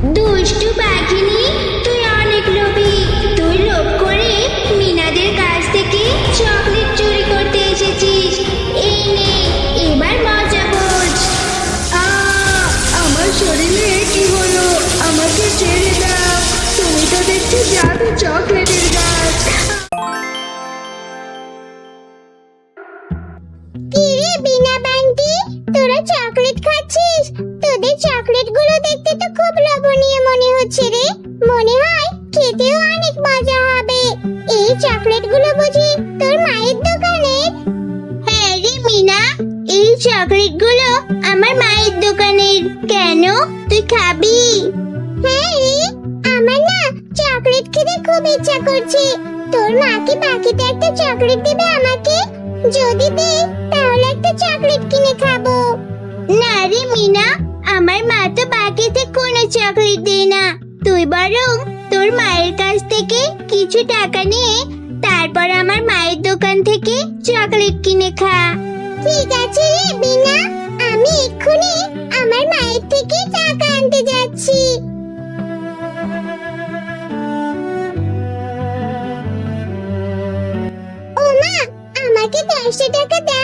দুষ্টু বাঘিনী, তুই অনেক লোভী। তুই লোভ করে মিনাদের কাছ থেকে চকলেট চুরি করতে এসেছিস। এই নে, এবার মজা বোঝ আমার শরীরে কি হলো? আমাকে ছেড়ে দাও। তুমি তো দেখছি জাদু চকলেটের গাছ। কিরে, বিনা বান্টি, তোরা চকলেট খাচ্ছিস? তোদের চকলেট লোভনীয় মনে হচ্ছে রে। মনে হয় খেতেও অনেক মজা হবে। এই চকলেটগুলো বুঝি তোর মায়ের দোকানের হ্যাঁ রে মিনা, এই চকলেটগুলো আমার মায়ের দোকানের। কেন? তুই খাবি? হ্যাঁ রে, আমার না চকলেট খেতে খুব ইচ্ছা করছে। তোর মা কি বাকিতে একটা চকলেট দেবে আমাকে? যদি দে, তাহলে একটা চকলেট কিনে খাব। না রে মিনা আমার মা তো বাকিতে কোনো চকলেট দেয় না। তুই বরং তোর মায়ের কাছ থেকে কিছু টাকা নিয়ে তারপর আমার মায়ের দোকান থেকে চকলেট কিনে খা। ঠিক আছে বিনা আমি এক্ষুনি আমার মায়ের থেকে টাকা আনতে যাচ্ছি। ও মা, আমাকে দশটা টাকা দাও।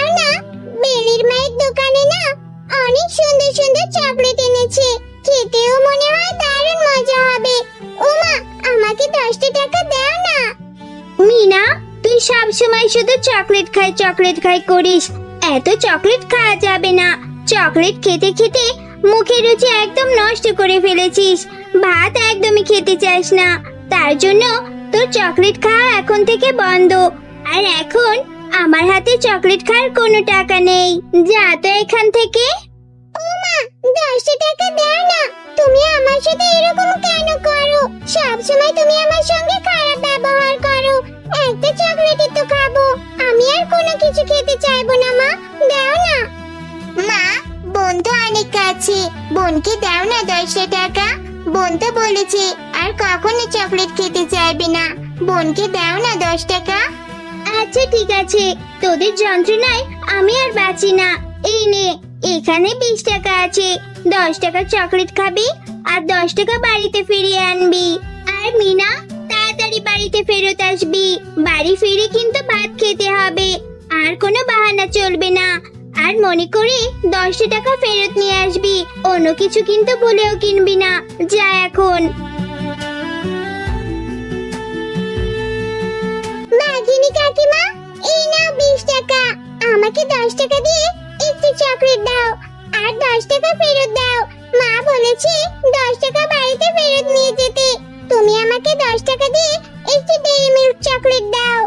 সুন্দর চকলেট এনেছে। খেতেও মনে হয় দারুণ মজা হবে। ও মা আমাকে দশটা টাকা দাও না। মিনা, তুই সব সময় শুধু চকলেট খাই চকলেট খাই করিস। এত চকলেট খাওয়া যাবে না। চকলেট খেতে খেতে মুখের রুচি একদম নষ্ট করে ফেলেছিস। ভাত একদমই খেতে চাস না। তার জন্য তোর চকলেট খাওয়া এখন থেকে বন্ধ। আর এখন আমার হাতে চকলেট খাওয়ার কোনো টাকা নেই। যা তো এখান থেকে। ওমা দশটা টাকা দাও না। তুমি আমার সাথে এরকম কেন করো? সব সময় তুমি আমার সঙ্গে খারাপ ব্যবহার করো। একটা চকলেটই তো খাব। আমি আর কোনো কিছু খেতে চাইব না, মা। দাও না। মা, বোন তো অনেক কাছে। বোনকে দাও না দশটা টাকা। বোন তো বলেছে, আর কখনো চকলেট খেতে চাইবে না। বোনকে দাও না দশ টাকা। আচ্ছা ঠিক আছে। তোদের যন্ত্রণায় আমি আর বাঁচি না। এই নে। এখানে বিশ টাকা আছে। দশ টাকা চকলেট খাবি আর দশ টাকা বাড়িতে ফিরিয়ে আনবি। আর মিনা, তাড়াতাড়ি বাড়িতে ফেরত আসবি। বাড়ি ফিরে কিন্তু ভাত খেতে হবে। আর কোনো বাহানা চলবে না। আর মনে করে দশটা টাকা ফেরত নিয়ে আসবি। অন্য কিছু কিন্তু বলেও কিনবি না। যা এখন। বাঘিনী কাকিমা, এই নাও বিশ টাকা। আমাকে দশ টাকা দিয়ে একটু চকলেট দাও আর দশ টাকা ফেরত দাও। মা বলেছে দশ টাকা বাড়িতে ফেরত নিয়ে যেতে। তুমি আমাকে দশ টাকা দিয়ে একটু ডেইরি মিল্ক চকলেট দাও।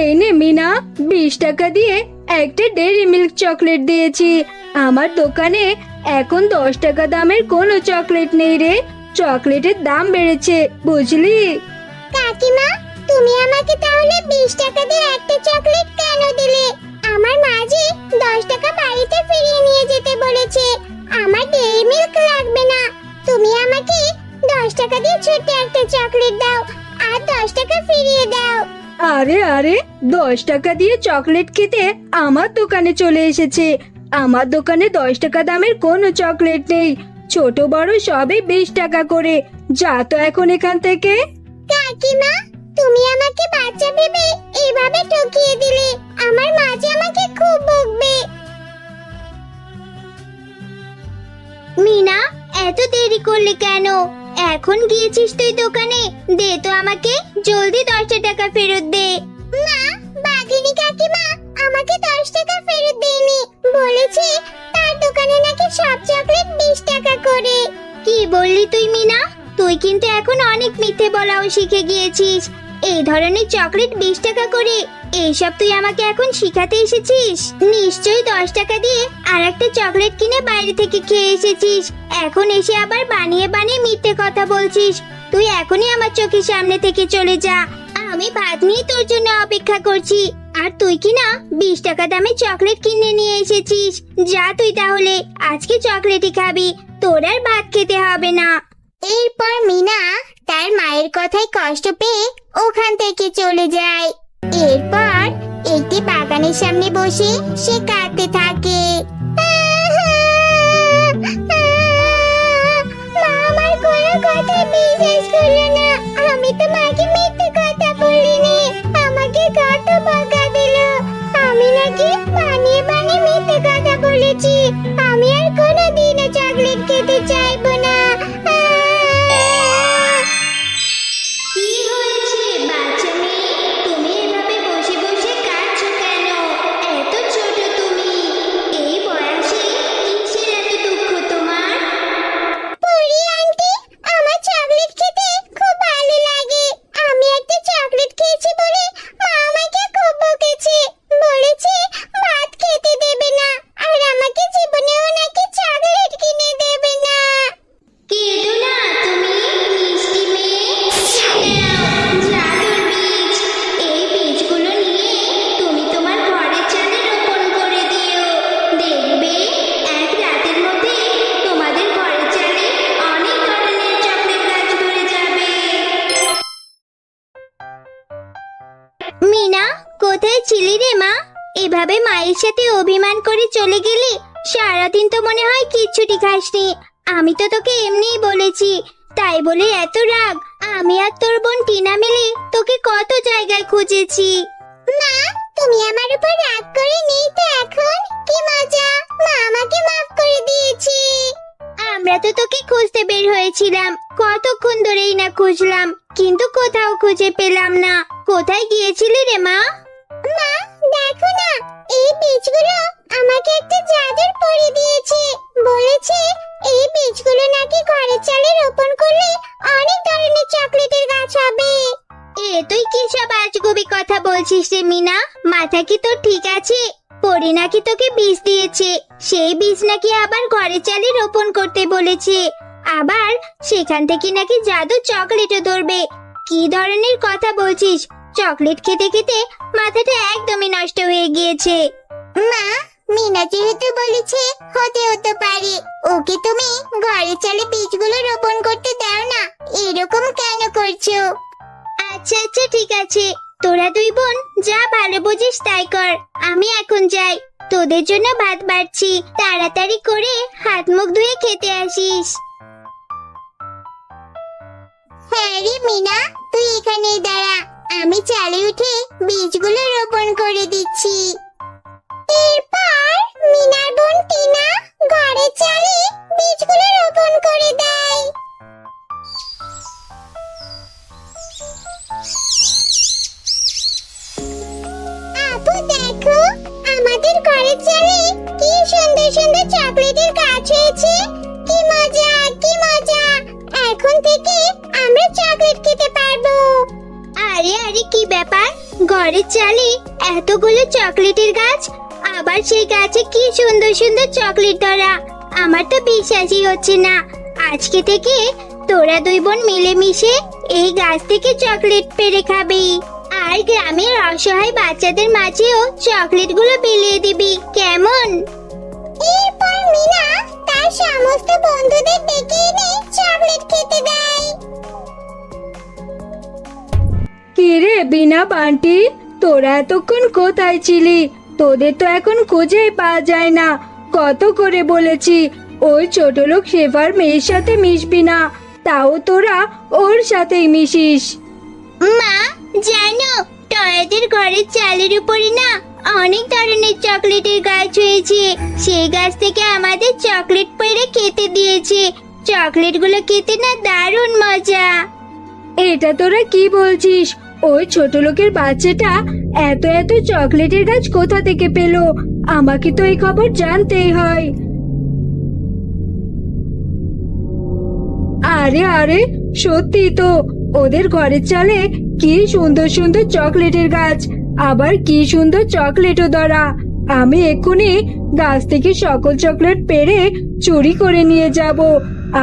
এই নে মিনা বিশ টাকা দিয়ে একটা ডেইরি মিল্ক চকলেট দিয়েছি। আমার দোকানে এখন দশ টাকা দামের কোনো চকলেট নেই রে। চকলেটের দাম বেড়েছে বুঝলি? কাকিমা তুমি আমাকে তাহলে বিশ টাকা দিয়ে একটা চকলেট কেন দিলে? বাড়িতে ফিরিয়ে নিয়ে যেতে বলেছে। আমার ডেইরি মিল্ক লাগবে না। তুমি আমাকে দশ টাকা দিয়ে ছোট্ট একটা চকলেট দাও আর দশ টাকা ফিরিয়ে দাও। আরে আরে দশ টাকা দিয়ে চকলেট খেতে আমার দোকানে চলে এসেছে। আমার দোকানে দশ টাকা দামের কোনো চকলেট নেই। ছোট বড় সবই বিশ টাকা করে। যা তো এখন এখান থেকে। কাকিমা তুমি আমাকে বাচ্চা ভেবে এভাবে ঠকিয়ে দিলে। আমার মা যে আমাকে খুব বকবে। মিনা এত দেরি করলি কেন? এখন গিয়েছিস তুই দোকানে? দে তো আমাকে জলদি দশটা টাকা ফেরত দে। না বাঘিনী কাকিমা আমাকে দশ টাকা ফেরত দেয়নি বলেছে তার দোকানে নাকি সব চকলেট বিশ টাকা করে। কি বললি তুই মিনা? তুই কিন্তু এখন অনেক মিথ্যে বলাও শিখে গিয়েছিস। এই ধরনের চকলেট বিশ টাকা করে এইসব তুই আমাকে এখন শিখাতে এসেছিস? নিশ্চয়ই দশ টাকা দিয়ে আর একটা চকলেট কিনে বাইরে থেকে খেয়ে এসেছিস। এখন এসে আবার বানিয়ে বানিয়ে মিথ্যে কথা বলছিস। তুই এখনই আমার চোখের সামনে থেকে চলে যা। আমি ভাত নিয়ে তোর জন্য অপেক্ষা করছি। আর তুই কি না বিশ টাকা দামে চকলেট কিনে নিয়ে এসেছিস? যা তুই তাহলে, আজকে চকলেটই খাবি। তোর আর ভাত খেতে হবে না। এরপর মিনা তার মায়ের কথায় কষ্ট পেয়ে ওখান থেকে চলে যায়। এরপর একটি বাগানের সামনে বসে সে কাঁদতে থাকে। মা আমার কোনো কথা বিশ্বাস করল মিনা কোথায় ছিলি রে মা? এভাবে মায়ের সাথে অভিমান করে চলে গেলি সারাদিন তো মনে হয় কিচ্ছুটি খাসনি। আমি তো তোকে এমনিই বলেছি তাই বলে এত রাগ। আমি আর তোর বোন টিনা মিলে তোকে কত জায়গায় খুঁজেছি। মা তুমি আমার উপর রাগ করে নেই তো এখন? কি মজা। মা আমাকে মাফ করে দিয়েছি। আমরা তো তোকে খুঁজতে বের হয়েছিলাম। কতক্ষণ ধরেই না খুঁজলাম। কিন্তু কোথাও খুঁজে পেলাম না। কোথায় গিয়েছিলি রে মা? মা দেখো না এই বীজগুলো আমাকে একটা জাদুর পরি দিয়েছে। বলেছে এই বীজগুলো নাকি ঘরের চালে রোপণ করলে অনেক ধরনের চকলেটের গাছ হবে। এ তুই কি সব আজগুবি কথা বলছিস রে মিনা? মাথা কি তোর ঠিক আছে? পরি নাকি তোকে বীজ দিয়েছে। সেই বীজ নাকি আবার ঘরে চালে রোপণ করতে বলেছে। আবার সেখান থেকে নাকি জাদু চকলেটও ধরবে। কি ধরনের কথা বলছিস? চকলেট খেতে খেতে মাথাটা একদমই নষ্ট হয়ে গিয়েছে। মা মিনা যেহেতু বলেছে হতে হতে পারে ওকে তুমি ঘরে চালে বীজগুলো রোপণ করতে দাও না এরকম কেন করছ? আচ্ছা আচ্ছা ঠিক আছে। তোরা দুই বোন যা ভালো বুঝিস তাই কর। আমি এখন যাই। তোদের জন্য ভাত বাড়ছি। তাড়াতাড়ি করে হাত মুখ ধুয়ে খেতে আসিস। হ্যাঁ রে মিনা, তুই এখানেই দাঁড়া। আমি চালে উঠে বীজগুলো রোপণ করে দিচ্ছি। এরপর মিনার বোন টিনা ঘরের চালে বীজগুলো রোপণ করে দেয়। আপু, দেখো, আমাদের ঘরের চালে কি সুন্দর সুন্দর চকলেটের কি ব্যাপার? ঘরের চালে এতগুলো চকলেটের গাছ, আবার সেই গাছে কি সুন্দর সুন্দর চকলেট ধরা। আমার তো বিশ্বাসই হচ্ছে না। আজকে থেকে তোরা দুই বোন মিলেমিশে এই গাছ থেকে চকলেট পেরে খাবি। আর গ্রামের অসহায় বাচ্চাদের মাঝেও চকলেটগুলো বিলিয়ে দিবি। কেমন? এরপর মিনা তার সমস্ত বন্ধুদের ডেকে এনে চকলেট খেতে দেয়। রে বিনা বান্টি তোরা এতক্ষণ কোথায় ছিলি? তোদের তো এখন খুঁজেই পাওয়া যায় না। কত করে বলেছি ওই ছোট লোক শেফার মেয়ের সাথে মিশবি না তাও তোরা ওর সাথেই মিশিস। মা জানো টয়াদের ঘরের চালের উপরে না অনেক ধরনের চকলেটের গাছ হয়েছে। সেই গাছ থেকে আমাদের চকলেট পেড়ে খেতে দিয়েছে। চকলেটগুলো খেতে না দারুণ মজা। এটা তোরা কি বলছিস? ওই ছোট লোকের বাচ্চাটা এত এত চকলেটের গাছ কোথা থেকে পেল? আমাকে তো এই খবর জানতেই হয়। আরে আরে, সত্যি তো, ওদের ঘরের চালে কি সুন্দর সুন্দর চকলেটের গাছ, আবার কি সুন্দর চকলেটও ধরা। আমি এক্ষুনি গাছ থেকে সকল চকলেট পেরে চুরি করে নিয়ে যাব,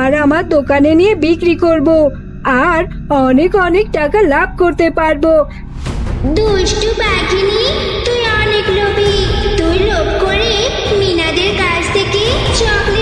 আর আমার দোকানে নিয়ে বিক্রি করব। আর অনেক অনেক টাকা লাভ করতে পারব। দুষ্টু বাঘিনী, তুই অনেক লোভী। তুই লোভ করে মিনাদের কাছ থেকে চকলেট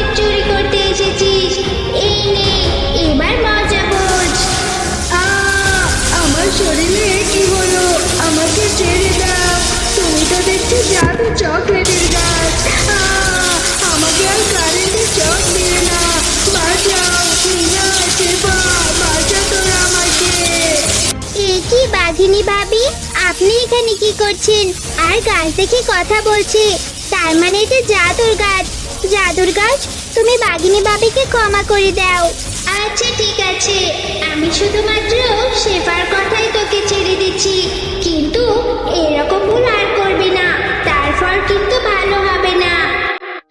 করছেন আর গাছ দেখে কথা বলছে। তার মানে এটা জাদুর গাছ। জাদুর গাছ, তুমি বাঘিনী ভাবিকে ক্ষমা করে দাও। আচ্ছা ঠিক আছে। আমি শুধুমাত্র শেফার কথাই তোকে ছেড়ে দিচ্ছি। কিন্তু এরকম ভুল আর করবি না। তার ফল কিন্তু ভালো হবে না।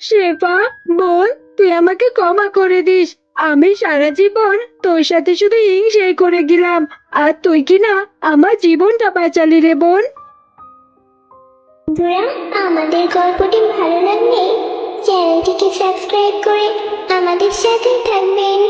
শেফা বল তুই আমাকে ক্ষমা করে দিস। আমি সারা জীবন তোর সাথে শুধু হিংসেই করে গেলাম। আর তুই কি না আমার জীবনটা বাঁচালি রে, বোন? বন্ধুরা আমাদের গল্পটি ভালো লাগলে চ্যানেলটিকে সাবস্ক্রাইব করে আমাদের সাথে থাকবেন।